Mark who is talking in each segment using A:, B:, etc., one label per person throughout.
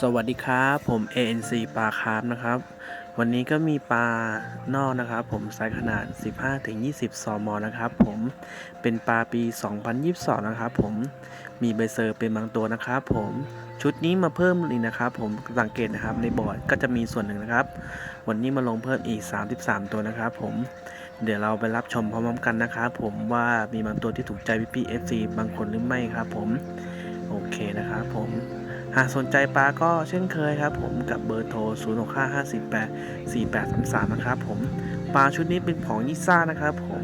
A: สวัสดีครับ ผม ANC ปลาคาร์ฟนะครับ วันนี้ก็มีปลานอกนะครับ ผมไซส์ขนาด 15-20ซมนะครับ ผมเป็นปลาปี 2022 นะครับ ผมมีใบเซอร์เป็นบางตัวนะครับ ผมชุดนี้มาเพิ่มอีกนะครับ ผมสังเกตนะครับในบอร์ดก็จะมีส่วนหนึ่งนะครับ วันนี้มาลงเพิ่มอีก 33 ตัวนะครับ ผมเดี๋ยวเราไปรับชมพร้อมๆกันนะครับ ผมว่ามีบางตัวที่ถูกใจพี่ FC บางคนหรือไม่ครับ ผมโอเคนะครับ ผม หากสนใจปลาก็เช่นเคยครับผมกับเบอร์โทร 0 6 5 5 8 4 8 3 3 นะครับผมปลาชุดนี้เป็นของยิซ่านะครับผม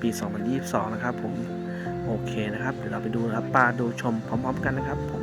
A: ปี 2022 นะครับผม โอเคนะครับ เดี๋ยวเราไปดูครับปลาดูชมพร้อมๆกันนะครับผม